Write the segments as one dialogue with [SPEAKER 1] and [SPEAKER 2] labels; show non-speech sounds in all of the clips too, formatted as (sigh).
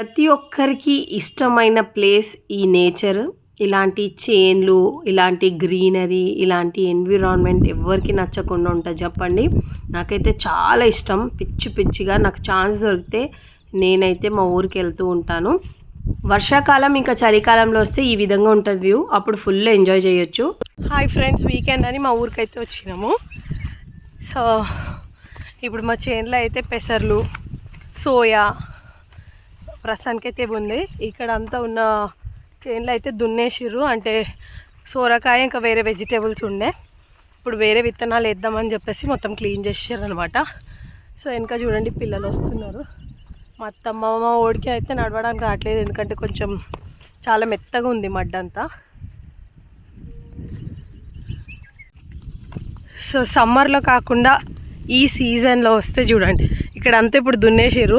[SPEAKER 1] ప్రతి ఒక్కరికి ఇష్టమైన ప్లేస్ ఈ నేచర్. ఇలాంటి చేన్లు ఇలాంటి గ్రీనరీ ఇలాంటి ఎన్విరాన్మెంట్ ఎవరికి నచ్చకుండా ఉంటుంది చెప్పండి. నాకైతే చాలా ఇష్టం. పిచ్చి పిచ్చిగా నాకు ఛాన్స్ దొరికితే నేనైతే మా ఊరికి వెళ్తూ ఉంటాను. వర్షాకాలం ఇంకా చలికాలంలో వస్తే ఈ విధంగా ఉంటుంది వ్యూ. అప్పుడు ఫుల్ ఎంజాయ్ చేయొచ్చు. హాయ్ ఫ్రెండ్స్ వీకెండ్ అని మా ఊరికైతే వచ్చినాము. సో ఇప్పుడు మా చేన్లో అయితే పెసర్లు సోయా ప్రస్తుతానికైతే ఉంది ఇక్కడ అంతా ఉన్న చేనులో అయితే దున్నేసిర్రు. అంటే సోరకాయ ఇంకా వేరే వెజిటేబుల్స్ ఉండే. ఇప్పుడు వేరే విత్తనాలు వేద్దామని చెప్పేసి మొత్తం క్లీన్ చేసారు అనమాట సో వెనక చూడండి పిల్లలు వస్తున్నారు. మా అత్తమ్మ మా ఓడికి అయితే నడవడానికి రావట్లేదు. ఎందుకంటే కొంచెం చాలా మెత్తగా ఉంది మడ్డంతా సో సమ్మర్లో కాకుండా ఈ సీజన్లో వస్తే చూడండి. ఇక్కడ అంతా ఇప్పుడు దున్నేసారు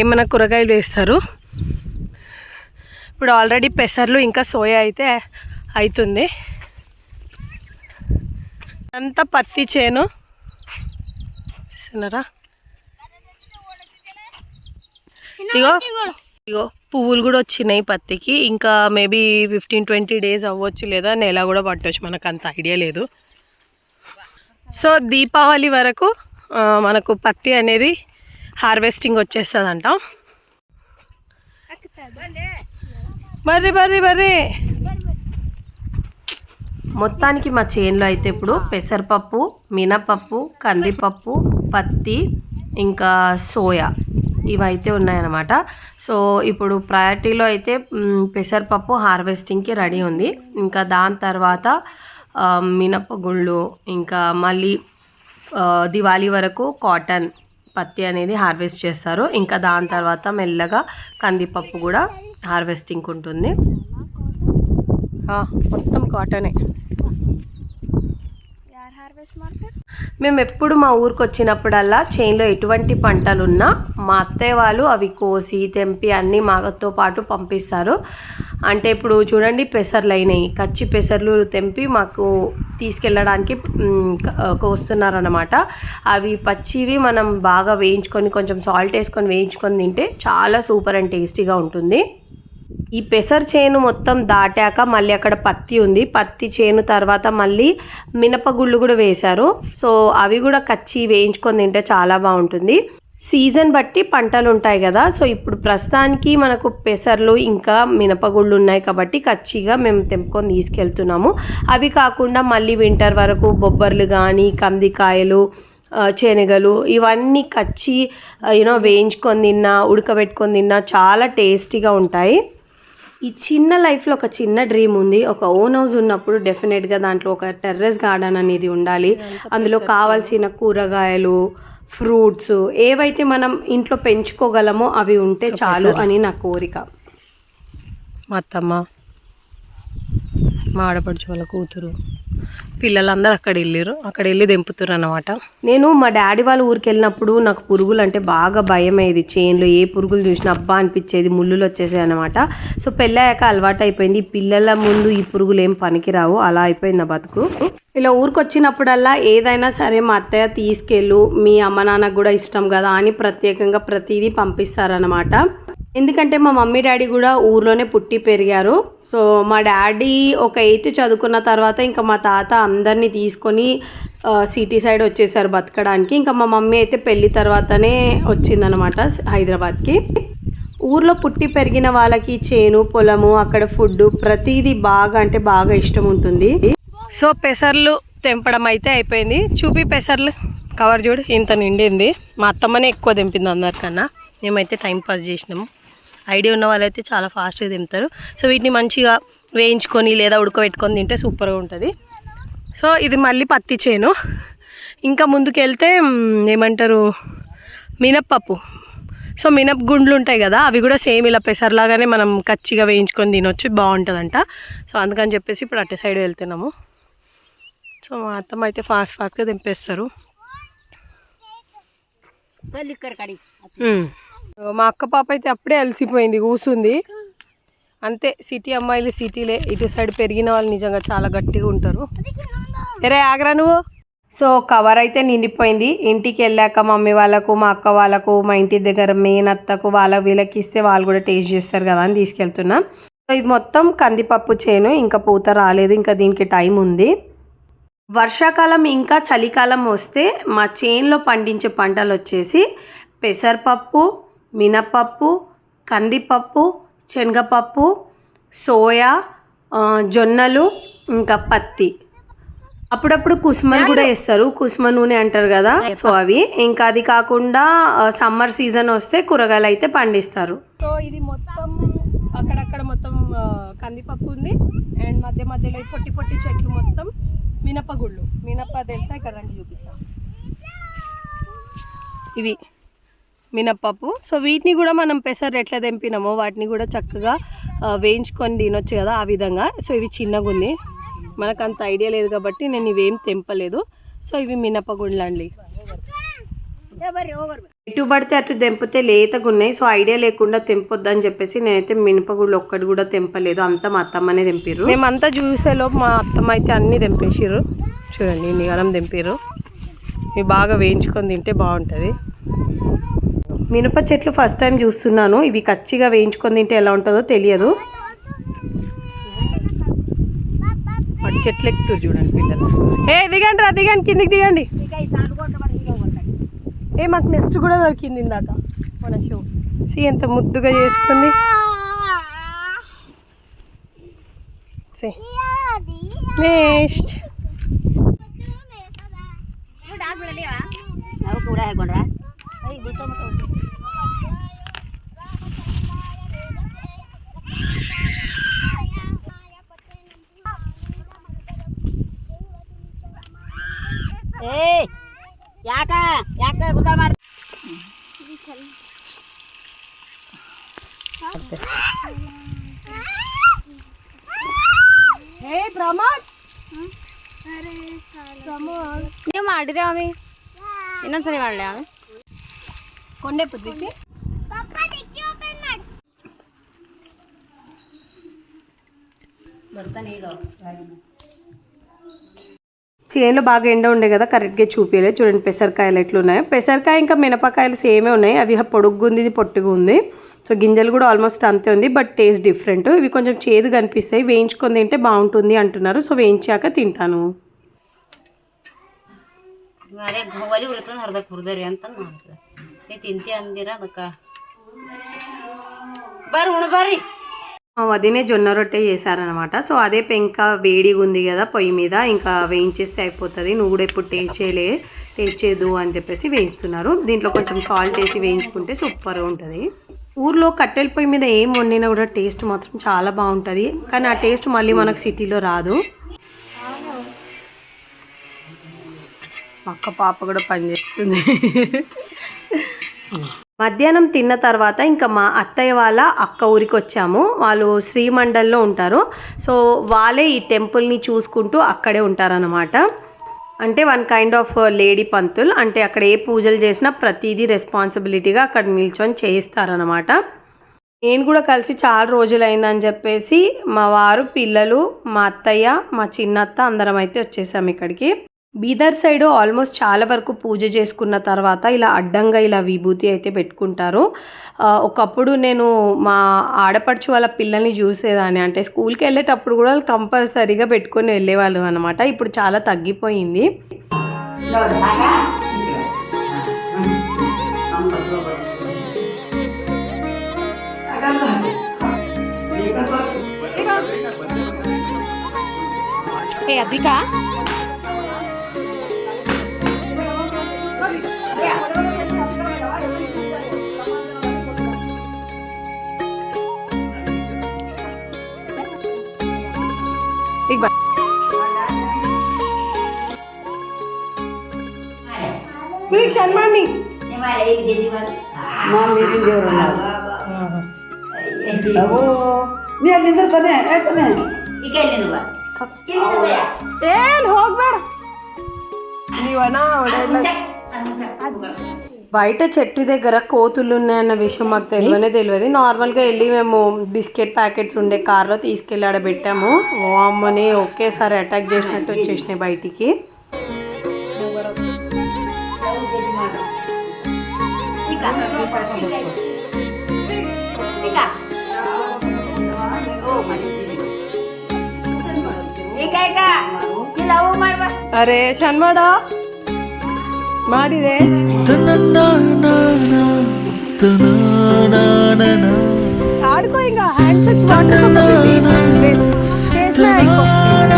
[SPEAKER 1] ఏమైనా కూరగాయలు వేస్తారు. ఇప్పుడు ఆల్రెడీ పెసర్లు ఇంకా సోయా అయితే అవుతుంది అంతా పత్తి చేను. చూస్తున్నారా? ఇగో ఇగో పువ్వులు కూడా వచ్చినాయి పత్తికి. ఇంకా మేబీ ఫిఫ్టీన్ ట్వంటీ డేస్ అవ్వచ్చు లేదా నెల కూడా పట్టవచ్చు మనకు అంత ఐడియా లేదు. సో దీపావళి వరకు మనకు పత్తి అనేది హార్వెస్టింగ్ వచ్చేస్తుందంట. బర్రి బర్రి బర్రి. మొత్తానికి మా చేనులో అయితే ఇప్పుడు పెసరపప్పు మినపప్పు కందిపప్పు పత్తి ఇంకా సోయా ఇవైతే ఉన్నాయన్నమాట. సో ఇప్పుడు ప్రయారిటీలో అయితే పెసరపప్పు హార్వెస్టింగ్కి రెడీ ఉంది. ఇంకా దాని తర్వాత మినపగుళ్ళు ఇంకా మళ్ళీ దివాళీ వరకు కాటన్ పత్తి అనేది హార్వెస్ట్ చేస్తారు. ఇంకా దాని తర్వాత మెల్లగా కందిపప్పు కూడా హార్వెస్టింగ్ ఉంటుంది. మొత్తం కాటనే. మేము ఎప్పుడు మా ఊరికి వచ్చినప్పుడల్లా చేన్లో ఎటువంటి పంటలు ఉన్నా మా అత్తయ్య వాళ్ళు అవి కోసి తెంపి అన్నీ మాతో పాటు పంపిస్తారు. అంటే ఇప్పుడు చూడండి పెసర్లు అయినాయి. కచ్చి పెసర్లు తెంపి మాకు తీసుకెళ్ళడానికి కోస్తున్నారనమాట అవి పచ్చివి మనం బాగా వేయించుకొని కొంచెం సాల్ట్ వేసుకొని వేయించుకొని తింటే చాలా సూపర్ అండ్ టేస్టీగా ఉంటుంది. ఈ పెసర్ చేను మొత్తం దాటాక మళ్ళీ అక్కడ పత్తి ఉంది. పత్తి చేను తర్వాత మళ్ళీ మినపగుళ్ళు కూడా వేశారు. సో అవి కూడా కచ్చి వేయించుకొని తింటే చాలా బాగుంటుంది. సీజన్ బట్టి పంటలు ఉంటాయి కదా. సో ఇప్పుడు ప్రస్తుతానికి మనకు పెసర్లు ఇంకా మినపగుళ్ళు ఉన్నాయి కాబట్టి కచ్చిగా మేము తెంపుకొని తీసుకెళ్తున్నాము. అవి కాకుండా మళ్ళీ వింటర్ వరకు బొబ్బర్లు కానీ కందికాయలు శనగలు ఇవన్నీ కచ్చి యూనో వేయించుకొని తిన్నా ఉడకబెట్టుకొని తిన్నా చాలా టేస్టీగా ఉంటాయి. ఈ చిన్న లైఫ్లో ఒక చిన్న డ్రీమ్ ఉంది. ఒక ఓన్ హౌస్ ఉన్నప్పుడు డెఫినెట్గా దాంట్లో ఒక టెర్రస్ గార్డెన్ అనేది ఉండాలి. అందులో కావాల్సిన కూరగాయలు ఫ్రూట్స్ ఏవైతే మనం ఇంట్లో పెంచుకోగలమో అవి ఉంటే చాలు అని నా కోరిక. మా అత్తమ్మ మా ఆడపడుచు వాళ్ళ కూతురు. పిల్లలందరూ అక్కడ వెళ్ళారు అక్కడ వెళ్ళి దింపుతారు అనమాట నేను మా డాడీ వాళ్ళ ఊరికి వెళ్ళినప్పుడు నాకు పురుగులు అంటే బాగా భయమయ్యేది చేన్లో ఏ పురుగులు చూసినా అబ్బా అనిపించేది. ముళ్ళులు వచ్చేసాయి అనమాట సో పెళ్ళయ్యాక అలవాటు అయిపోయింది పిల్లల ముందు ఈ పురుగులు ఏం పనికిరావు. అలా అయిపోయింది నా బతుకు. ఇలా ఊరికి వచ్చినప్పుడల్లా ఏదైనా సరే మా అత్తయ్య తీసుకెళ్ళు. మీ అమ్మ నాన్నకు కూడా ఇష్టం కదా అని ప్రత్యేకంగా ప్రతిదీ పంపిస్తారనమాట ఎందుకంటే మా మమ్మీ డాడీ కూడా ఊర్లోనే పుట్టి పెరిగారు. సో మా డాడీ ఒక ఎయిత్ చదువుకున్న తర్వాత ఇంకా మా తాత అందరినీ తీసుకొని సిటీ సైడ్ వచ్చేసారు బతకడానికి. ఇంకా మా మమ్మీ అయితే పెళ్ళి తర్వాతనే వచ్చిందనమాట హైదరాబాద్కి. ఊర్లో పుట్టి పెరిగిన వాళ్ళకి చేను పొలము అక్కడ ఫుడ్ ప్రతిదీ బాగా అంటే బాగా ఇష్టం ఉంటుంది. సో పెసర్లు తెంపడం అయితే అయిపోయింది. చూపి పెసర్లు. కవర్ చూడు ఇంత నిండింది. మా అత్తమ్మనే ఎక్కువ తెంపింది అందరికన్నా. మేమైతే టైం పాస్ చేసినాము. ఐడియా ఉన్న వాళ్ళైతే చాలా ఫాస్ట్గా తింటారు. సో వీటిని మంచిగా వేయించుకొని లేదా ఉడకబెట్టుకొని తింటే సూపర్గా ఉంటుంది. సో ఇది మళ్ళీ పత్తి చేను. ఇంకా ముందుకు వెళ్తే మ్, ఏమంటారు మినప్పప్పు. సో మినప్ గుండ్లు ఉంటాయి కదా అవి కూడా సేమ్ ఇలా పెసర్లాగానే మనం కచ్చిగా వేయించుకొని తినొచ్చు బాగుంటుందంట. సో అందుకని చెప్పేసి ఇప్పుడు అటు సైడ్ వెళ్తున్నాము. సో మా అత్తమ్మ అయితే ఫాస్ట్ ఫాస్ట్గా దింపేస్తారు మ్మ్. మా అక్క పాప అయితే అప్పుడే అలసిపోయింది కూసుంది. అంతే సిటీ అమ్మాయిలు సిటీలే. ఇటు సైడ్ పెరిగిన వాళ్ళు నిజంగా చాలా గట్టిగా ఉంటారు. ఎరే ఆగరా నువ్వు? సో కవర్ అయితే నిండిపోయింది. ఇంటికి వెళ్ళాక మమ్మీ వాళ్ళకు మా అక్క వాళ్ళకు మా ఇంటి దగ్గర మేనత్తకు వాళ్ళ వీళ్ళకి ఇస్తే వాళ్ళు కూడా టేస్ట్ చేస్తారు కదా అని తీసుకెళ్తున్నా. సో ఇది మొత్తం కందిపప్పు చేను ఇంకా పూత రాలేదు ఇంకా దీనికి టైం ఉంది. వర్షాకాలం ఇంకా చలికాలం వస్తే మా చేన్లో పండించే పంటలు వచ్చేసి పెసరపప్పు మినపప్పు కందిపప్పు శనగపప్పు సోయా జొన్నలు ఇంకా పత్తి. అప్పుడప్పుడు కుసుమలు కూడా వేస్తారు. కుసుమ నూనె అంటారు కదా? సో అవి. ఇంకా అది కాకుండా సమ్మర్ సీజన్ వస్తే కూరగాయలు అయితే పండిస్తారు. సో ఇది మొత్తం అక్కడక్కడ మొత్తం కందిపప్పు ఉంది. అండ్ మధ్య మధ్యలో పొట్టి పొట్టి చెట్లు మొత్తం మినపగుళ్ళు. మినప తెలుసా? ఇక్కడ రండి చూపిస్తా. ఇవి. మినప్పప్పు. సో వీటిని కూడా మనం పెసరు ఎట్లా తెంపినామో వాటిని కూడా చక్కగా వేయించుకొని తినొచ్చు కదా ఆ విధంగా. సో ఇవి చిన్నగా ఉంది. మనకు అంత ఐడియా లేదు కాబట్టి నేను ఇవేం తెంపలేదు. సో ఇవి మినపగుండ్లు అండి. ఎటు పడితే అటు తెంపితే లేతగా ఉన్నాయి. సో ఐడియా లేకుండా తెంపొద్దని చెప్పేసి నేనైతే మినపగుళ్ళు ఒక్కటి కూడా తెంపలేదు. అంతా మా అత్తమ్మనే తెంపారు మేమంతా చూసేలోపు మా అత్తమ్మ అయితే అన్నీ తెంపేసిర్రు. చూడండి కాలం తెంపారు ఇవి బాగా వేయించుకొని తింటే బాగుంటుంది. మినప చెట్లు ఫస్ట్ టైం చూస్తున్నాను. ఇవి కచ్చిగా వేయించుకొని తింటే ఎలా ఉంటుందో తెలియదు. చెట్లు ఎక్కుతారు చూడండి పిల్లలు. ఏ దిగండి రా దిగండి కిందికి దిగండి. ఏ మాకు నెక్స్ట్ కూడా దొరికింది ఇందాక. మన షో. సి ఎంత ముద్దుగా చేసుకుంది. నెక్స్ట్
[SPEAKER 2] కూడా ಯಾಕೆ? ಯಾಕೆ ಊಟ ಮಾಡಿ
[SPEAKER 1] ಹೇ ಪ್ರಮೋದ್!
[SPEAKER 2] ನೀವು ಮಾಡಿದೆ ಆಮಿ? ಇನ್ನೊಂದ್ಸರಿ ಮಾಡಲಿ ಆಮಿ?
[SPEAKER 1] ಕೊಂಡೆ ಪುದ್ದಿಸಿ ಬರ್ತಾನೆ ಈಗ. చేనులో బాగా ఎండ ఉండే కదా కరెక్ట్గా చూపించలేదు చూడండి పెసరకాయలు ఎట్లున్నాయో పెసరకాయ ఇంకా మినపకాయలు సేమే ఉన్నాయి అవి పొడుగ్గా ఉంది ఇది పొట్టుగా ఉంది సో గింజలు కూడా ఆల్మోస్ట్ అంతే ఉంది బట్ టేస్ట్ డిఫరెంట్ ఇవి కొంచెం చేదు కనిపిస్తాయి వేయించుకొని తింటే బాగుంటుంది అంటున్నారు సో వేయించాక తింటాను
[SPEAKER 2] ಅದೇ ಒಲಿ ಉರಿತಂದು ಹರ್ದಕ್ಕೆ ಹುರಿದರಿ ಅಂತ ಮಾಡ್ತದೆ ನೀ ತಿಂತಿ ಅಂದಿರ ಅದಕ್ಕೆ ಬರ್ರಿ ಉಣ ಬರ್ರಿ
[SPEAKER 1] మా వదినే జొన్న రొట్టె చేశారనమాట సో అదే పెంక వేడిగా ఉంది కదా పొయ్యి మీద ఇంకా వేయించేస్తే అయిపోతుంది. నువ్వు కూడా ఎప్పుడు టేస్ట్ చేయలే టేస్ట్ చేయదు అని చెప్పేసి వేయిస్తున్నారు. దీంట్లో కొంచెం సాల్ట్ వేసి వేయించుకుంటే సూపర్గా ఉంటుంది. ఊర్లో కట్టెల పొయ్యి మీద ఏం వండినా కూడా టేస్ట్ మాత్రం చాలా బాగుంటుంది. కానీ ఆ టేస్ట్ మళ్ళీ మనకు సిటీలో రాదు. మా అక్క పాప కూడా పనిచేస్తుంది మధ్యాహ్నం తిన్న తర్వాత ఇంకా మా అత్తయ్య వాళ్ళ అక్క ఊరికి వచ్చాము వాళ్ళు శ్రీమండల్లో ఉంటారు. సో వాళ్ళే ఈ టెంపుల్ని చూసుకుంటూ అక్కడే ఉంటారనమాట అంటే వన్ కైండ్ ఆఫ్ లేడీ పంతుల్. అంటే అక్కడ ఏ పూజలు చేసినా ప్రతిదీ రెస్పాన్సిబిలిటీగా అక్కడ నిల్చొని చేయిస్తారనమాట నేను కూడా కలిసి చాలా రోజులైందని చెప్పేసి మా వారు పిల్లలు మా అత్తయ్య మా చిన్నత్త అందరం అయితే వచ్చేసాము ఇక్కడికి. బీదర్ సైడ్ ఆల్మోస్ట్ చాలా వరకు పూజ చేసుకున్న తర్వాత ఇలా అడ్డంగా ఇలా విభూతి అయితే పెట్టుకుంటారు. ఒకప్పుడు నేను మా ఆడపడుచు వాళ్ళ పిల్లల్ని చూసేదాన్ని. అంటే స్కూల్కి వెళ్ళేటప్పుడు కూడా వాళ్ళు కంపల్సరీగా పెట్టుకొని వెళ్ళేవాళ్ళు అనమాట ఇప్పుడు చాలా తగ్గిపోయింది.
[SPEAKER 2] ఏ
[SPEAKER 1] ಈಗ ಈಗ ಚಂದ
[SPEAKER 3] ಮಾಡಿ ನಾ ನೀರಿನ ದೇವ್ರ ಅವು ನೀ ಅಲ್ಲಿ ನಿಂದ್ರ ತಾನೆ ಯಾಕನೆ
[SPEAKER 1] ಏನ್ ಹೋಗ್ಬೇಡ. ನೀವನ ಒಳ್ಳೆ బయట చెట్టు దగ్గర కోతులు ఉన్నాయన్న విషయం మాకు తెలియనే తెలియదు. నార్మల్గా వెళ్ళి మేము బిస్కెట్ ప్యాకెట్స్ ఉండే కార్లో తీసుకెళ్ళి ఆడ పెట్టాము. ఓ అమ్మని ఒకేసారి అటాక్ చేసినట్టు వచ్చేసినాయి బయటికి.
[SPEAKER 4] అరే షణ్మడా ಈಗ ಇಲ್ಲ ಅವು ಮಾಡುವ
[SPEAKER 2] ಅರೆ ಶನ್ಮಾಡ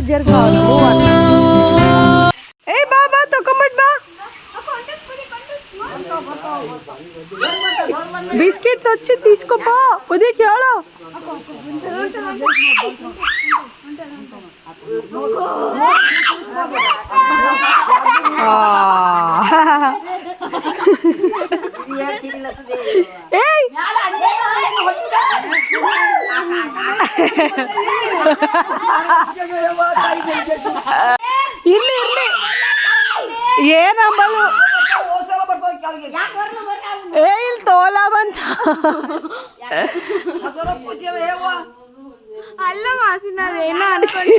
[SPEAKER 2] हाजिर ए बाबा तो कमट बा। बिस्किट अच्छे तीस को पा। वो देख यारा (laughs) ಇರ್ಲಿ ಇರ್ಲಿ ಏನಂಬಲು? ಏ ಇಲ್ಲಿ ತೋಲ ಬಂತ. ಅಲ್ಲ ಮಾಸಿನ ಏನೋ ಅನ್ಕೊಂಡು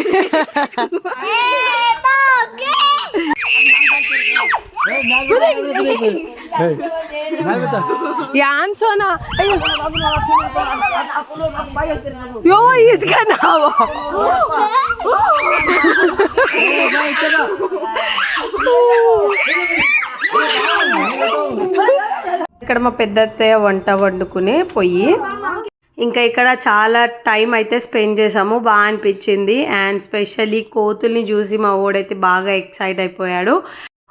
[SPEAKER 2] యాన్సోనా యో oh, ఇక్కడ మా పెద్ద అత్తయ్య వంట వండుకునే పొయ్యి. ఇంకా ఇక్కడ చాలా టైం అయితే స్పెండ్ చేసాము బాగా అనిపించింది. అండ్ స్పెషల్లీ కోతుల్ని చూసి మా ఓడైతే బాగా ఎక్సైట్ అయిపోయాడు.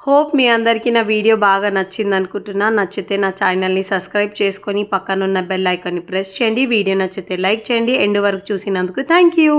[SPEAKER 2] హోప్ మీ అందరికీ నా వీడియో బాగా నచ్చింది అనుకుంటున్నా. నచ్చితే నా ఛానల్ని సబ్స్క్రైబ్ చేసుకొని పక్కనున్న బెల్ ఐకాన్ని ప్రెస్ చేయండి. వీడియో నచ్చితే లైక్ చేయండి. ఎండ్ వరకు చూసినందుకు థ్యాంక్ యూ.